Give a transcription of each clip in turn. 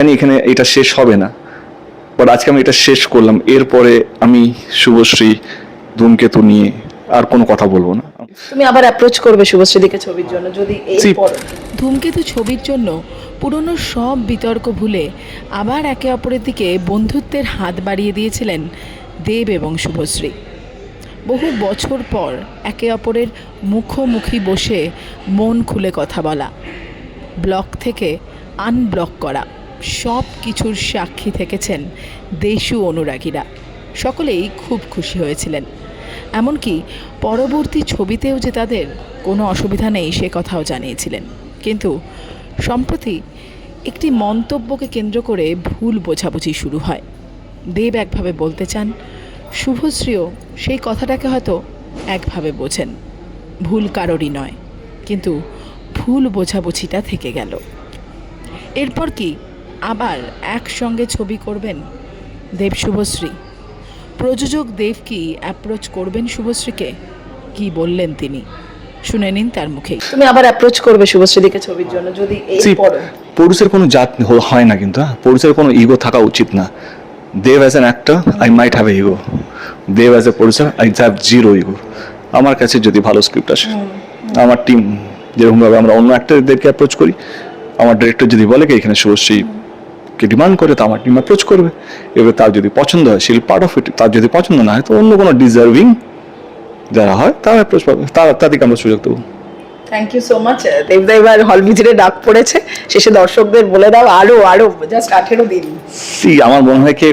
জানি এখানে এটা শেষ হবে না বাট আজকে আমি এটা শেষ করলাম। এরপরে আমি শুভশ্রী ধূমকেতু নিয়ে আর কোনো কথা বলব না। তুমি আবার অ্যাপ্রোচ করবে শুভশ্রীদিকে ছবির জন্য যদি এই পর- ধূমকেতু ছবির জন্য পুরনো সব বিতর্ক ভুলে আবার একে অপরের দিকে বন্ধুত্বের হাত বাড়িয়ে দিয়েছিলেন দেব এবং শুভশ্রী। বহু বছর পর একে অপরের মুখোমুখি বসে মন খুলে কথা বলা ব্লক থেকে আনব্লক করা। সব কিছুর সাক্ষী থেকেছেন দেশু অনুরাগীরা। সকলেই খুব খুশি হয়েছিলেন। এমনকি পরবর্তী ছবিতেও যে তাদের কোনো অসুবিধা নেই, সে কথাও জানিয়েছিলেন। কিন্তু সম্প্রতি একটি মন্তব্যকে কেন্দ্র করে ভুল বোঝাবুঝি শুরু হয়। দেব একভাবে বলতে চান, শুভশ্রীও সেই কথাটাকে হয়তো একভাবে বোঝেন। ভুল কারোরই নয়, কিন্তু ভুল বোঝাবুঝিটা থেকে গেল। এরপর কি আবার একসঙ্গে ছবি করবেন? দেব শুভশ্রী। প্রযোজক দেব কি অ্যাপ্রোচ করবেন শুভশ্রীকে? কি বললেন তিনি? শুনে নিন তার মুখে তুমি আবার অ্যাপ্রোচ করবে শুভশ্রীদিকে ছবির জন্য যদি এই পুরুষের কোনো জাত হয় না কিন্তু হ্যাঁ? পুরুষের কোনো ইগো থাকা উচিত না। Dev as an actor I might have a ego Dev as a producer I have zero ego আমার কাছে যদি ভালো স্ক্রিপ্ট আসে আমার টিম যেরকমভাবে আমরা অন্য অ্যাক্টরদেরকে অ্যাপ্রোচ করি আমার ডিরেক্টর যদি বলে কি এখানে শুভশ্রী কে ডিমান্ড করে তো আমার টিম অ্যাপ্রোচ করবে। এবার তার যদি পছন্দ হয় শিল পার্ট অফ ইট তার যদি পছন্দ না হয় তো অন্য কোনো ডিজার্ভিং যারা হয় তারা অ্যাপ্রোচ পাবে। তারা তাদেরকে আমরা সুযোগ দেবো। থ্যাংক ইউ সো মাচ দেবদা এবার হল ভিজিটে ডাক পড়েছে। শেষে দর্শকদের বলে দাও আরও আরও জাস্ট আঠেরো দিন। সি আমার মনে হয় কি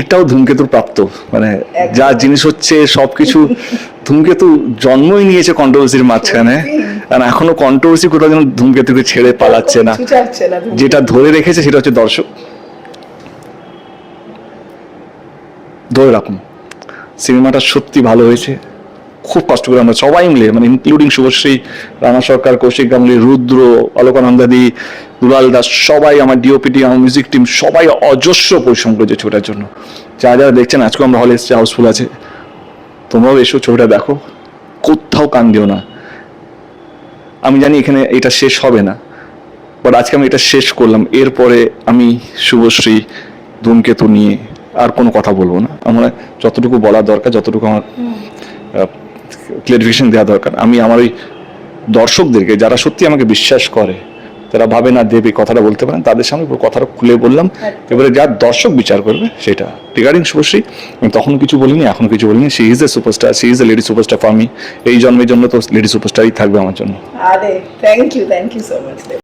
এটাও ধূমকেতু প্রাপ্ত। মানে যা জিনিস হচ্ছে সবকিছু ধূমকেতু জন্মই নিয়েছে কন্ট্রোভার্সির মাঝখানে। আর এখনও কন্ট্রোভার্সি কোথাও যেন ধূমকেতুকে ছেড়ে পালাচ্ছে না। যেটা ধরে রেখেছে সেটা হচ্ছে দর্শক। ধরে রাখুন সিনেমাটা সত্যি ভালো হয়েছে। খুব কষ্ট করে আমরা সবাই মিলে মানে ইনক্লুডিং শুভশ্রী রানা সরকার কৌশিক গাঙ্গুলি রুদ্র অলোকানন্দাদি দুলাল দাস সবাই আমার ডিওপিটি আমার মিউজিক টিম সবাই অজস্র পরিশ্রম করেছে ছবিটার জন্য। যারা যারা দেখছেন আজকে আমরা হলে এসেছি হাউসফুল আছে। তোমরাও এসো ছবিটা দেখো। কোথাও কান দিও না। আমি জানি এখানে এটা শেষ হবে না বাট আজকে আমি এটা শেষ করলাম। এরপরে আমি শুভশ্রী, ধূমকেতু নিয়ে আর কোনো কথা বলব না। আমার যতটুকু বলা দরকার, যতটুকু আমার ক্লিয়ারিফিকেশন দেওয়া দরকার, আমি আমার ওই দর্শকদেরকে, যারা সত্যি আমাকে বিশ্বাস করে তারা ভাবে না, দেবে, কথাটা বলতে পারেন। তাদের সামনে পুরো কথাটা খুলে বললাম। এবারে যার দর্শক বিচার করবে সেটা। রিগার্ডিং শুভশ্রী, আমি তখন কিছু বলিনি এখন কিছু বলিনি। She is a superstar she is a lady superstar for me এই জন্মের জন্য তো লেডি সুপারস্টারই থাকবে আমার জন্য। আরে thank you thank you so much